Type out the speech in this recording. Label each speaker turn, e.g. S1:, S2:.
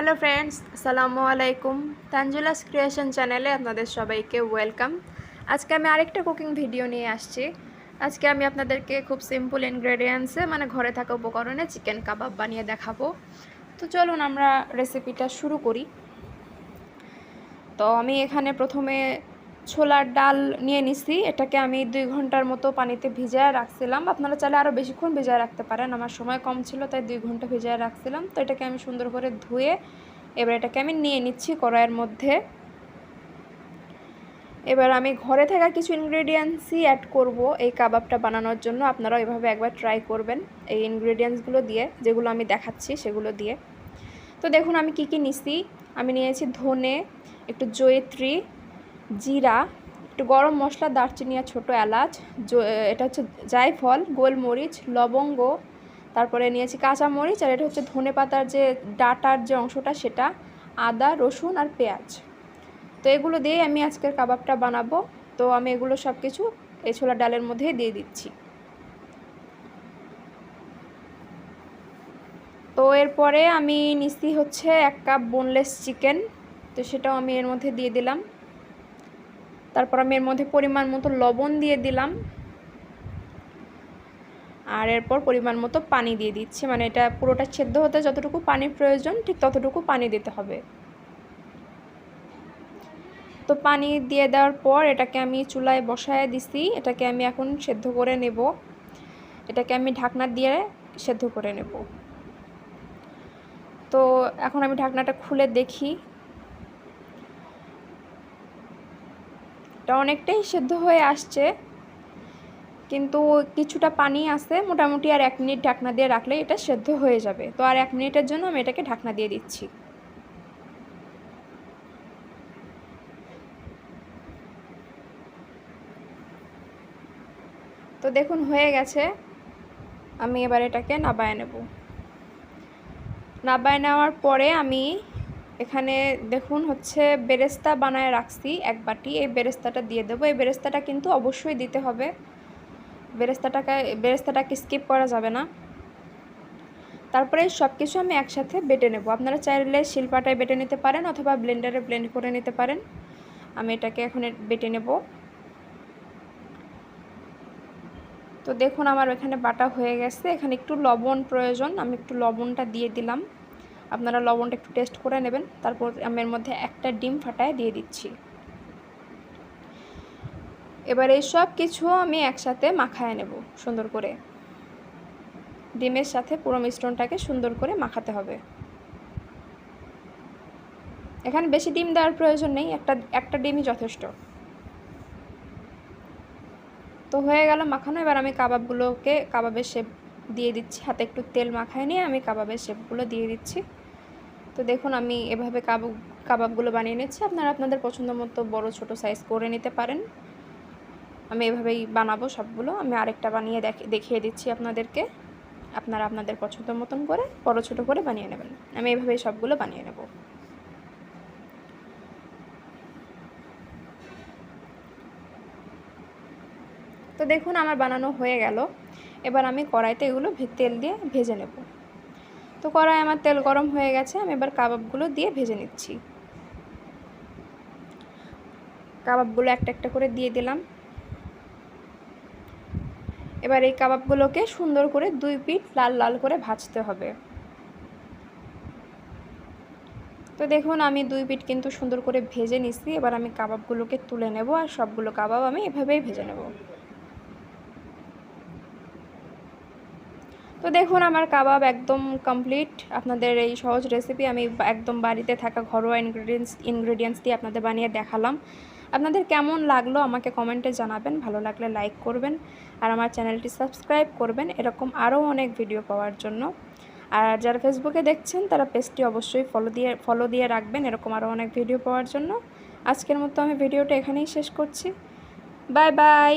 S1: Hello friends আসসালামু আলাইকুম তানজুলাস creation চ্যানেলে আপনাদের সবাইকে ওয়েলকাম আজকে আমি আরেকটা কুকিং ভিডিও নিয়ে আসছি। আজকে আমি আপনাদেরকে খুব সিম্পল ইনগ্রেডিয়েন্টসে মানে ঘরে থাকা উপকরণে চিকেন কাবাব বানিয়ে দেখাবো। তো চলুন আমরা রেসিপিটা শুরু করি। তো আমি এখানে প্রথমে ছোলার ডাল নিয়ে নিছি। এটাকে আমি দুই ঘণ্টার মতো পানিতে ভিজায় রাখছিলাম। আপনারা চাইলে আরও বেশিক্ষণ ভিজায় রাখতে পারেন। আমার সময় কম ছিল, তাই দুই ঘণ্টা ভিজায় রাখছিলাম। তো এটাকে আমি সুন্দর করে ধুয়ে এবার এটাকে আমি নিয়ে নিচ্ছি কড়াইয়ের মধ্যে। এবার আমি ঘরে থাকা কিছু ইনগ্রেডিয়েন্টসই অ্যাড করব এই কাবাবটা বানানোর জন্য। আপনারাও এভাবে একবার ট্রাই করবেন এই ইনগ্রেডিয়েন্টসগুলো দিয়ে, যেগুলো আমি দেখাচ্ছি সেগুলো দিয়ে। তো দেখুন আমি কি কি নিছি। আমি নিয়েছি ধনে, একটু জয়িত্রী জিরা, একটু গরম মশলা, দারচিনি আর ছোটো এলাচ এটা হচ্ছে জায়ফল, গোলমরিচ, লবঙ্গ, তারপরে নিয়েছি কাঁচামরিচ, আর এটা হচ্ছে ধনে পাতার যে ডাটার যে অংশটা সেটা, আদা, রসুন আর পেঁয়াজ। তো এগুলো দিয়ে আমি আজকের কাবাবটা বানাবো। তো আমি এগুলো সব কিছু এই ছোলা ডালের মধ্যে দিয়ে দিচ্ছি। তো এরপরে আমি নিচ্ছি হচ্ছে এক কাপ বোনলেস চিকেন তো সেটাও আমি এর মধ্যে দিয়ে দিলাম। তারপর আমি এর মধ্যে পরিমাণ মতো লবণ দিয়ে দিলাম। আর এরপর পরিমাণ মতো পানি দিয়ে দিচ্ছি। মানে এটা পুরোটা সেদ্ধ হতে যতটুকু পানির প্রয়োজন, ঠিক ততটুকু পানি দিতে হবে। তো পানি দিয়ে দেওয়ার পর এটাকে আমি চুলায় বসায় দিছি। এটাকে আমি এখন সেদ্ধ করে নেব। এটাকে আমি ঢাকনা দিয়ে সেদ্ধ করে নেব। তো এখন আমি ঢাকনাটা খুলে দেখি। এটা অনেকটাই সেদ্ধ হয়ে আসছে। কিন্তু কিছুটা পানি আছে, মোটামুটি আর এক মিনিট ঢাকনা দিয়ে রাখলে এটা সেদ্ধ হয়ে যাবে। তো আর এক মিনিটের জন্য আমি এটাকে ঢাকনা দিয়ে দিচ্ছি। তো দেখুন, হয়ে গেছে। আমি এবার এটাকে নাবায় নেব। নাবায় নেওয়ার পরে আমি এখানে দেখুন হচ্ছে বেরেস্তা বানায় রাখছি এক বাটি। এই বেরেস্তাটা দিয়ে দেবো। এই বেরেস্তাটা কিন্তু অবশ্যই দিতে হবে। বেরেস্তাটাকে বেরেস্তাটাকে স্কিপ করা যাবে না। তারপরে সব কিছু আমি একসাথে বেটে নেব। আপনারা চাইলে শিলপাটায় বেটে নিতে পারেন অথবা ব্লেন্ডারে ব্লেন্ড করে নিতে পারেন। আমি এটাকে এখন বেটে নেব। তো দেখুন আমার এখানে বাটা হয়ে গেছে। এখানে একটু লবণ প্রয়োজন। আমি একটু লবণটা দিয়ে দিলাম। আপনারা লবণটা একটু টেস্ট করে নেবেন। তারপর আমি এর মধ্যে একটা ডিম ফাটায় দিয়ে দিচ্ছি। এবার এই সব কিছু আমি একসাথে মাখায় নেব সুন্দর করে। ডিমের সাথে পুরো মিশ্রণটাকে সুন্দর করে মাখাতে হবে। এখানে বেশি ডিম দেওয়ার প্রয়োজন নেই, একটা একটা ডিমই যথেষ্ট। তো হয়ে গেল মাখানো। এবার আমি কাবাবগুলোকে, কাবাবের শেপ দিয়ে দিচ্ছি, হাতে একটু তেল মাখায় নিয়ে আমি কাবাবের শেপগুলো দিয়ে দিচ্ছি। তো দেখুন, আমি এভাবে কাবাব কাবাবগুলো বানিয়ে নিচ্ছি। আপনারা আপনাদের পছন্দ মতো বড়ো, ছোটো সাইজ করে নিতে পারেন। আমি এভাবেই বানাবো সবগুলো। আমি আরেকটা বানিয়ে দেখে, দেখিয়ে দিচ্ছি আপনাদেরকে। আপনারা আপনাদের পছন্দ মতন করে, বড়ো, ছোটো করে বানিয়ে নেবেন। আমি এভাবেই সবগুলো বানিয়ে নেব। তো দেখুন, আমার বানানো হয়ে গেল। এবার আমি কড়াইতে এগুলো তেল দিয়ে ভেজে নেব। তো কড়াই আমার তেল গরম হয়ে গেছে, আমি এবার কাবাবগুলো দিয়ে ভেজে নিচ্ছি। কাবাবগুলো একটা একটা করে দিয়ে দিলাম। এবার এই কাবাবগুলোকে সুন্দর করে দুই পিঠ লাল লাল করে ভাজতে হবে। তো দেখুন, আমি দুই পিঠ কিন্তু সুন্দর করে ভেজে নিছি এবার আমি কাবাবগুলোকে তুলে নেব আর সবগুলো কাবাব আমি এভাবেই ভেজে নেব। তো দেখুন, আমার কাবাব একদম কমপ্লিট আপনাদের এই সহজ রেসিপি আমি একদম বাড়িতে থাকা ঘরোয়া ইনগ্রিডিয়েন্টস ইনগ্রিডিয়েন্টস দিয়ে আপনাদের বানিয়ে দেখালাম। আপনাদের কেমন লাগল আমাকে কমেন্টে জানাবেন। ভালো লাগলে লাইক করবেন আর আমার চ্যানেলটি সাবস্ক্রাইব করবেন। এরকম আরও অনেক ভিডিও পাওয়ার জন্য। আর যারা ফেসবুকে দেখছেন, তারা পেজটি অবশ্যই ফলো দিয়ে ফলো দিয়ে রাখবেন। এরকম আরও অনেক ভিডিও পাওয়ার জন্য। আজকের মতো আমি ভিডিওটা এখানেই শেষ করছি। Bye bye